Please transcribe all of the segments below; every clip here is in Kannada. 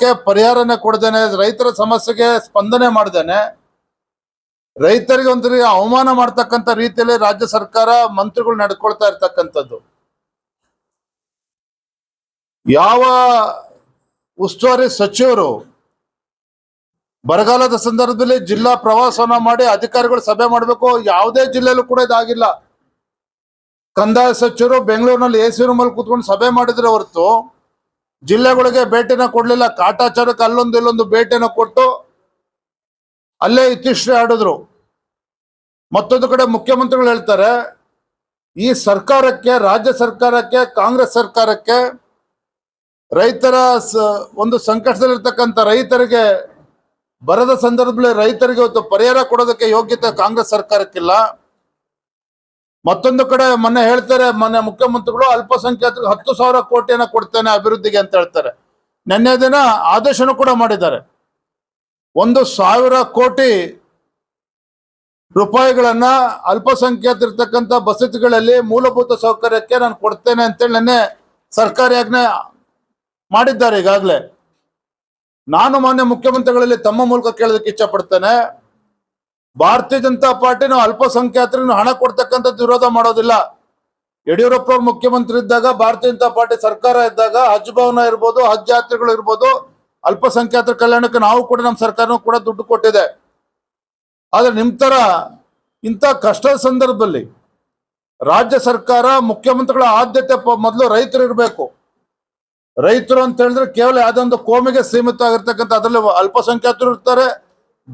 ಕ್ಕೆ ಪರಿಹಾರನೆ ಕೊಡ್ದೇನೆ ರೈತರ ಸಮಸ್ಯೆಗೆ ಸ್ಪಂದನೆ ಮಾಡ್ದೇನೆ ರೈತರಿಗೆ ಒಂದು ಅವಮಾನ ಮಾಡ್ತಕ್ಕಂಥ ರೀತಿಯಲ್ಲಿ ರಾಜ್ಯ ಸರ್ಕಾರ ಮಂತ್ರಿಗಳು ನಡ್ಕೊಳ್ತಾ ಇರ್ತಕ್ಕಂಥದ್ದು. ಯಾವ ಉಸ್ತುವಾರಿ ಸಚಿವರು ಬರಗಾಲದ ಸಂದರ್ಭದಲ್ಲಿ ಜಿಲ್ಲಾ ಪ್ರವಾಸವನ್ನ ಮಾಡಿ ಅಧಿಕಾರಿಗಳು ಸಭೆ ಮಾಡಬೇಕು, ಯಾವುದೇ ಜಿಲ್ಲೆಯಲ್ಲೂ ಕೂಡ ಇದಾಗಿಲ್ಲ. ಕಂದಾಯ ಸಚಿವರು ಬೆಂಗಳೂರಿನಲ್ಲಿ ಎ ಸಿ ರೂಮಲ್ಲಿ ಕೂತ್ಕೊಂಡು ಸಭೆ ಮಾಡಿದ್ರೆ ಹೊರತು ಜಿಲ್ಲೆಗಳಿಗೆ ಭೇಟಿನ ಕೊಡ್ಲಿಲ್ಲ. ಕಾಟಾಚಾರಕ್ಕೆ ಅಲ್ಲೊಂದು ಇಲ್ಲೊಂದು ಭೇಟಿನ ಕೊಟ್ಟು ಅಲ್ಲೇ ಇತಿಶ್ರೀ ಆಡಿದ್ರು. ಮತ್ತೊಂದು ಕಡೆ ಮುಖ್ಯಮಂತ್ರಿಗಳು ಹೇಳ್ತಾರೆ, ಈ ಸರ್ಕಾರಕ್ಕೆ, ರಾಜ್ಯ ಸರ್ಕಾರಕ್ಕೆ, ಕಾಂಗ್ರೆಸ್ ಸರ್ಕಾರಕ್ಕೆ ರೈತರ ಒಂದು ಸಂಕಟದಲ್ಲಿರ್ತಕ್ಕಂಥ ರೈತರಿಗೆ, ಬರದ ಸಂದರ್ಭದಲ್ಲಿ ರೈತರಿಗೆ ಇವತ್ತು ಪರಿಹಾರ ಕೊಡೋದಕ್ಕೆ ಯೋಗ್ಯತೆ ಕಾಂಗ್ರೆಸ್ ಸರ್ಕಾರಕ್ಕಿಲ್ಲ. ಮತ್ತೊಂದು ಕಡೆ ಮೊನ್ನೆ ಹೇಳ್ತಾರೆ, ಮೊನ್ನೆ ಮುಖ್ಯಮಂತ್ರಿಗಳು ಅಲ್ಪಸಂಖ್ಯಾತರಿಗೆ ಹತ್ತು ಸಾವಿರ ಕೋಟಿಯನ್ನ ಕೊಡ್ತೇನೆ ಅಭಿವೃದ್ಧಿಗೆ ಅಂತ ಹೇಳ್ತಾರೆ. ನಿನ್ನೆ ದಿನ ಆದೇಶನೂ ಕೂಡ ಮಾಡಿದ್ದಾರೆ. ಒಂದು ಸಾವಿರ ಕೋಟಿ ರೂಪಾಯಿಗಳನ್ನ ಅಲ್ಪಸಂಖ್ಯಾತರಿರ್ತಕ್ಕಂಥ ಬಸತಿಗಳಲ್ಲಿ ಮೂಲಭೂತ ಸೌಕರ್ಯಕ್ಕೆ ನಾನು ಕೊಡ್ತೇನೆ ಅಂತೇಳಿ ನಿನ್ನೆ ಸರ್ಕಾರಿ ಆಜ್ಞೆ ಮಾಡಿದ್ದಾರೆ ಈಗಾಗಲೇ. ನಾನು ಮಾನ್ಯ ಮುಖ್ಯಮಂತ್ರಿಗಳಲ್ಲಿ ತಮ್ಮ ಮೂಲಕ ಕೇಳೋದಕ್ಕೆ ಇಚ್ಛೆ ಪಡ್ತೇನೆ ಭಾರತೀಯ ಜನತಾ ಪಾರ್ಟಿ ನಾವು ಅಲ್ಪಸಂಖ್ಯಾತರಿಗೆ ಹಣ ಕೊಡ್ತಕ್ಕಂಥದ್ದು ವಿರೋಧ ಮಾಡೋದಿಲ್ಲ. ಯಡಿಯೂರಪ್ಪ ಮುಖ್ಯಮಂತ್ರಿ ಇದ್ದಾಗ, ಭಾರತೀಯ ಜನತಾ ಪಾರ್ಟಿ ಸರ್ಕಾರ ಇದ್ದಾಗ, ಹಜ್ ಭವನ ಇರ್ಬೋದು, ಹಜ್ ಯಾತ್ರೆಗಳು ಇರ್ಬೋದು, ಅಲ್ಪಸಂಖ್ಯಾತರ ಕಲ್ಯಾಣಕ್ಕೆ ನಾವು ಕೂಡ ನಮ್ಮ ಸರ್ಕಾರನೂ ಕೂಡ ದುಡ್ಡು ಕೊಟ್ಟಿದೆ. ಆದ್ರೆ ನಿಮ್ ತರ ಇಂಥ ಕಷ್ಟದ ಸಂದರ್ಭದಲ್ಲಿ ರಾಜ್ಯ ಸರ್ಕಾರ, ಮುಖ್ಯಮಂತ್ರಿಗಳ ಆದ್ಯತೆ ಮೊದಲು ರೈತರು ಇರಬೇಕು. ರೈತರು ಅಂತ ಹೇಳಿದ್ರೆ ಕೇವಲ ಯಾವುದೊಂದು ಕೋಮಿಗೆ ಸೀಮಿತ ಆಗಿರ್ತಕ್ಕಂಥ ಅದರಲ್ಲಿ ಅಲ್ಪಸಂಖ್ಯಾತರು ಇರ್ತಾರೆ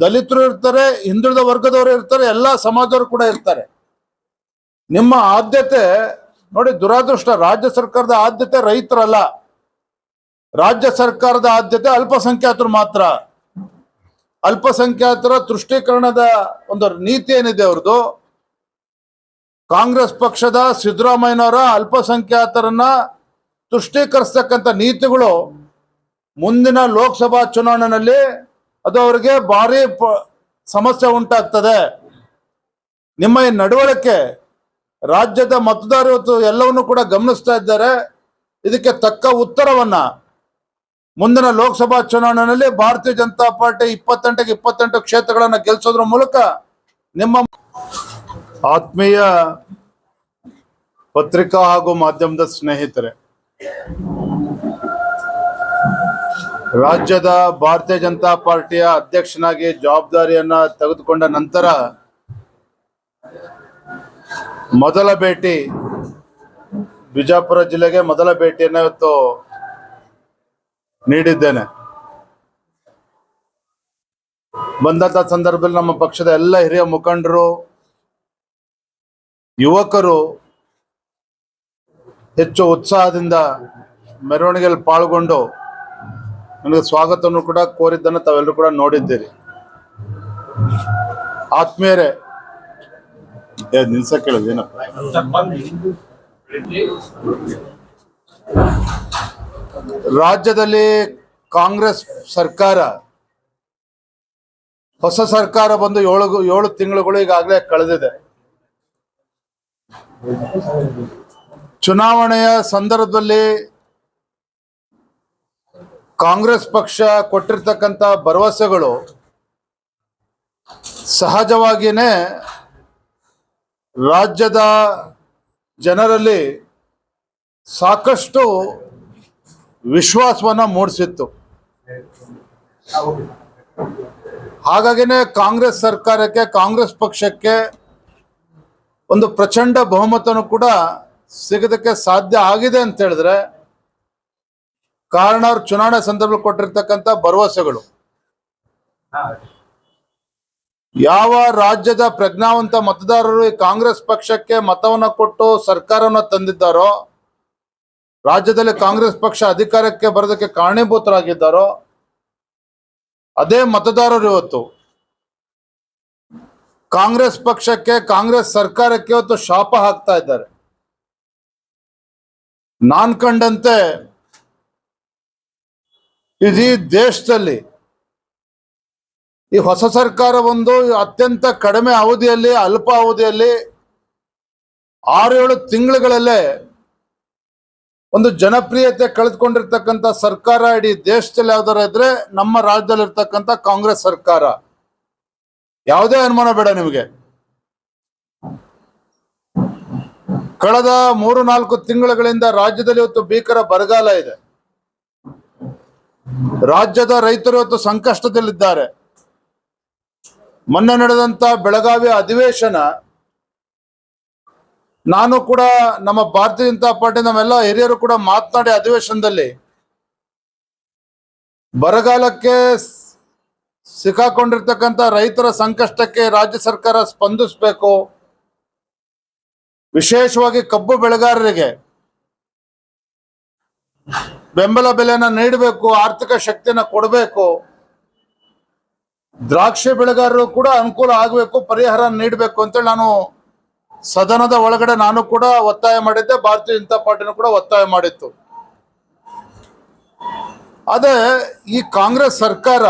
ದಲಿತರು ಇರ್ತಾರೆ, ಹಿಂದುಳಿದ ವರ್ಗದವರು ಇರ್ತಾರೆ, ಎಲ್ಲಾ ಸಮಾಜದವರು ಕೂಡ ಇರ್ತಾರೆ. ನಿಮ್ಮ ಆದ್ಯತೆ, ನೋಡಿ ದುರಾದೃಷ್ಟ, ರಾಜ್ಯ ಸರ್ಕಾರದ ಆದ್ಯತೆ ರೈತರಲ್ಲ. ರಾಜ್ಯ ಸರ್ಕಾರದ ಆದ್ಯತೆ ಅಲ್ಪಸಂಖ್ಯಾತರು ಮಾತ್ರ. ಅಲ್ಪಸಂಖ್ಯಾತರ ತುಷ್ಟೀಕರಣದ ಒಂದು ನೀತಿ ಏನಿದೆ ಅವ್ರದ್ದು? ಕಾಂಗ್ರೆಸ್ ಪಕ್ಷದ ಸಿದ್ದರಾಮಯ್ಯನವರ ಅಲ್ಪಸಂಖ್ಯಾತರನ್ನ ತುಷ್ಟೀಕರಿಸ್ತಕ್ಕಂಥ ನೀತಿಗಳು ಮುಂದಿನ ಲೋಕಸಭಾ ಚುನಾವಣೆಯಲ್ಲಿ ಅದು ಅವರಿಗೆ ಭಾರಿ ಸಮಸ್ಯೆ ಉಂಟಾಗ್ತದೆ. ನಿಮ್ಮ ಈ ನಡವಳಿಕೆ ರಾಜ್ಯದ ಮತದಾರರು ಎಲ್ಲವನ್ನು ಕೂಡ ಗಮನಿಸ್ತಾ ಇದ್ದಾರೆ. ಇದಕ್ಕೆ ತಕ್ಕ ಉತ್ತರವನ್ನ ಮುಂದಿನ ಲೋಕಸಭಾ ಚುನಾವಣೆಯಲ್ಲಿ ಭಾರತೀಯ ಜನತಾ ಪಾರ್ಟಿ ಇಪ್ಪತ್ತೆಂಟಕ್ಕೆ ಇಪ್ಪತ್ತೆಂಟು ಕ್ಷೇತ್ರಗಳನ್ನ ಗೆಲ್ಲಿಸೋದ್ರ ಮೂಲಕ ನಿಮ್ಮ ಆತ್ಮೀಯ ಪತ್ರಿಕಾ ಹಾಗೂ ಮಾಧ್ಯಮದ ಸ್ನೇಹಿತರೆ ರಾಜ್ಯದ ಭಾರತೀಯ ಜನತಾ ಪಾರ್ಟಿಯ ಅಧ್ಯಕ್ಷನಾಗಿ ಜವಾಬ್ದಾರಿಯನ್ನ ತೆಗೆದುಕೊಂಡ ನಂತರ ಮೊದಲ ಭೇಟಿ ಬಿಜಾಪುರ ಜಿಲ್ಲೆಗೆ ಮೊದಲ ಭೇಟಿಯನ್ನು ಇವತ್ತು ನೀಡಿದ್ದೇನೆ. ಬಂದಂತ ಸಂದರ್ಭದಲ್ಲಿ ನಮ್ಮ ಪಕ್ಷದ ಎಲ್ಲ ಹಿರಿಯ ಮುಖಂಡರು, ಯುವಕರು ಹೆಚ್ಚು ಉತ್ಸಾಹದಿಂದ ಮೆರವಣಿಗೆಯಲ್ಲಿ ಪಾಲ್ಗೊಂಡು ನನಗೆ ಸ್ವಾಗತವನ್ನು ಕೂಡ ಕೋರಿದ್ದನ್ನು ತಾವೆಲ್ಲರೂ ಕೂಡ ನೋಡಿದ್ದೀರಿ. ಆತ್ಮೀಯರೇ ನಿಲ್ಸಕ್ಕೆ ಏನಪ್ಪ? ರಾಜ್ಯದಲ್ಲಿ ಕಾಂಗ್ರೆಸ್ ಸರ್ಕಾರ, ಹೊಸ ಸರ್ಕಾರ ಬಂದು ಏಳು ಏಳು ತಿಂಗಳುಗಳು ಈಗಾಗಲೇ ಕಳೆದಿದೆ. ಚುನಾವಣೆಯ ಸಂದರ್ಭದಲ್ಲಿ ಕಾಂಗ್ರೆಸ್ ಪಕ್ಷ ಕೊಟ್ಟಿರ್ತಕ್ಕಂಥ ಭರವಸೆಗಳು ಸಹಜವಾಗಿಯೇ ರಾಜ್ಯದ ಜನರಲ್ಲಿ ಸಾಕಷ್ಟು ವಿಶ್ವಾಸವನ್ನು ಮೂಡಿಸಿತ್ತು. ಹಾಗಾಗಿನೇ ಕಾಂಗ್ರೆಸ್ ಸರ್ಕಾರಕ್ಕೆ, ಕಾಂಗ್ರೆಸ್ ಪಕ್ಷಕ್ಕೆ ಒಂದು ಪ್ರಚಂಡ ಬಹುಮತನು ಕೂಡ ಸಿಗೋದಕ್ಕೆ ಸಾಧ್ಯ ಆಗಿದೆ ಅಂತ ಹೇಳಿದ್ರೆ ಕಾರಣ ಅವ್ರು ಚುನಾವಣೆ ಸಂದರ್ಭದಲ್ಲಿ ಕೊಟ್ಟಿರ್ತಕ್ಕಂಥ ಭರವಸೆಗಳು. ಯಾವ ರಾಜ್ಯದ ಪ್ರಜ್ಞಾವಂತ ಮತದಾರರು ಈ ಕಾಂಗ್ರೆಸ್ ಪಕ್ಷಕ್ಕೆ ಮತವನ್ನ ಕೊಟ್ಟು ಸರ್ಕಾರವನ್ನ ತಂದಿದ್ದಾರೋ ರಾಜ್ಯದಲ್ಲಿ ಕಾಂಗ್ರೆಸ್ ಪಕ್ಷ ಅಧಿಕಾರಕ್ಕೆ ಬರೋದಕ್ಕೆ ಕಾರಣೀಭೂತರಾಗಿದ್ದಾರೋ ಅದೇ ಮತದಾರರು ಇವತ್ತು. ಕಾಂಗ್ರೆಸ್ ಪಕ್ಷಕ್ಕೆ ಕಾಂಗ್ರೆಸ್ ಸರ್ಕಾರಕ್ಕೆ ಇವತ್ತು ಶಾಪ ಹಾಕ್ತಾ ಇದ್ದಾರೆ. ನಾನ್ ಕಂಡಂತೆ ಇಡೀ ದೇಶದಲ್ಲಿ ಈ ಹೊಸ ಸರ್ಕಾರ ಒಂದು ಅತ್ಯಂತ ಕಡಿಮೆ ಅವಧಿಯಲ್ಲಿ, ಅಲ್ಪ ಅವಧಿಯಲ್ಲಿ ಆರು ಏಳು ತಿಂಗಳುಗಳಲ್ಲೇ ಒಂದು ಜನಪ್ರಿಯತೆ ಕಳೆದುಕೊಂಡಿರ್ತಕ್ಕಂಥ ಸರ್ಕಾರ ಇಡೀ ದೇಶದಲ್ಲಿ ಯಾವ್ದಾರ ಇದ್ರೆ ನಮ್ಮ ರಾಜ್ಯದಲ್ಲಿ ಇರ್ತಕ್ಕಂಥ ಕಾಂಗ್ರೆಸ್ ಸರ್ಕಾರ. ಯಾವುದೇ ಅನುಮಾನ ಬೇಡ ನಿಮಗೆ. ಕಳೆದ ಮೂರು ನಾಲ್ಕು ತಿಂಗಳುಗಳಿಂದ ರಾಜ್ಯದಲ್ಲಿ ಇವತ್ತು ಭೀಕರ ಬರಗಾಲ ಇದೆ. ರಾಜ್ಯದ ರೈತರು ಇವತ್ತು ಸಂಕಷ್ಟದಲ್ಲಿದ್ದಾರೆ. ಮೊನ್ನೆ ನಡೆದಂತ ಬೆಳಗಾವಿ ಅಧಿವೇಶನ ನಾನು ಕೂಡ ನಮ್ಮ ಭಾರತೀಯ ಜನತಾ ಪಾರ್ಟಿ ನಮ್ಮೆಲ್ಲ ಹಿರಿಯರು ಕೂಡ ಮಾತನಾಡಿ ಅಧಿವೇಶನದಲ್ಲಿ ಬರಗಾಲಕ್ಕೆ ಸಿಕ್ಕಾಕೊಂಡಿರ್ತಕ್ಕಂಥ ರೈತರ ಸಂಕಷ್ಟಕ್ಕೆ ರಾಜ್ಯ ಸರ್ಕಾರ ಸ್ಪಂದಿಸಬೇಕು. ವಿಶೇಷವಾಗಿ ಕಬ್ಬು ಬೆಳೆಗಾರರಿಗೆ. ಬೆಂಬಲ ಬೆಲೆನ ನೀಡಬೇಕು, ಆರ್ಥಿಕ ಶಕ್ತಿನ ಕೊಡಬೇಕು, ದ್ರಾಕ್ಷಿ ಬೆಳೆಗಾರರು ಕೂಡ ಅನುಕೂಲ ಆಗಬೇಕು, ಪರಿಹಾರ ನೀಡಬೇಕು ಅಂತೇಳಿ ನಾನು ಸದನದ ಒಳಗಡೆ ನಾನು ಕೂಡ ಒತ್ತಾಯ ಮಾಡಿದ್ದೆ, ಭಾರತೀಯ ಜನತಾ ಪಾರ್ಟಿನೂ ಕೂಡ ಒತ್ತಾಯ ಮಾಡಿತ್ತು. ಅದೇ ಈ ಕಾಂಗ್ರೆಸ್ ಸರ್ಕಾರ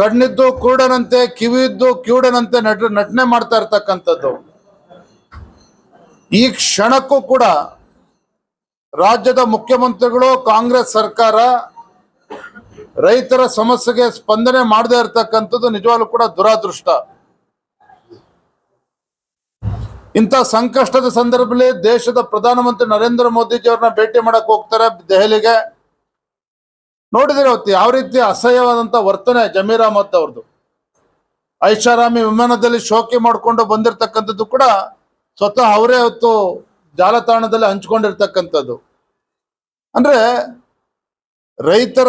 ಕಣ್ಣಿದ್ದು ಕುರುಡನಂತೆ, ಕಿವಿಯಿದ್ದು ಕಿವುಡನಂತೆ ನಟ, ನಟನೆ ಮಾಡ್ತಾ ಇರ್ತಕ್ಕಂಥದ್ದು. ಈ ಕ್ಷಣಕ್ಕೂ ಕೂಡ ರಾಜ್ಯದ ಮುಖ್ಯಮಂತ್ರಿಗಳು, ಕಾಂಗ್ರೆಸ್ ಸರ್ಕಾರ ರೈತರ ಸಮಸ್ಯೆಗೆ ಸ್ಪಂದನೆ ಮಾಡದೇ ಇರತಕ್ಕಂಥದ್ದು ನಿಜವಾಗ್ಲೂ ಕೂಡ ದುರಾದೃಷ್ಟ. ಇಂಥ ಸಂಕಷ್ಟದ ಸಂದರ್ಭದಲ್ಲಿ ದೇಶದ ಪ್ರಧಾನಮಂತ್ರಿ ನರೇಂದ್ರ ಮೋದಿಜಿಯವ್ರನ್ನ ಭೇಟಿ ಮಾಡಕ್ ಹೋಗ್ತಾರೆ ದೆಹಲಿಗೆ. ನೋಡಿದ್ರೆ ಅವತ್ತು ಯಾವ ರೀತಿ ಅಸಹ್ಯವಾದಂತ ವರ್ತನೆ ಜಮೀರ್ ಅಹಮದ್ ಅವ್ರದ್ದು ಐಷಾರಾಮಿ ವಿಮಾನದಲ್ಲಿ ಶೋಕಿ ಮಾಡಿಕೊಂಡು ಬಂದಿರತಕ್ಕಂಥದ್ದು ಕೂಡ ಸ್ವತಃ ಅವರೇ ಅವತ್ತು ಜಾಲತಾಣದಲ್ಲಿ ಹಂಚ್ಕೊಂಡಿರ್ತಕ್ಕಂಥದ್ದು. ಅಂದ್ರೆ ರೈತರ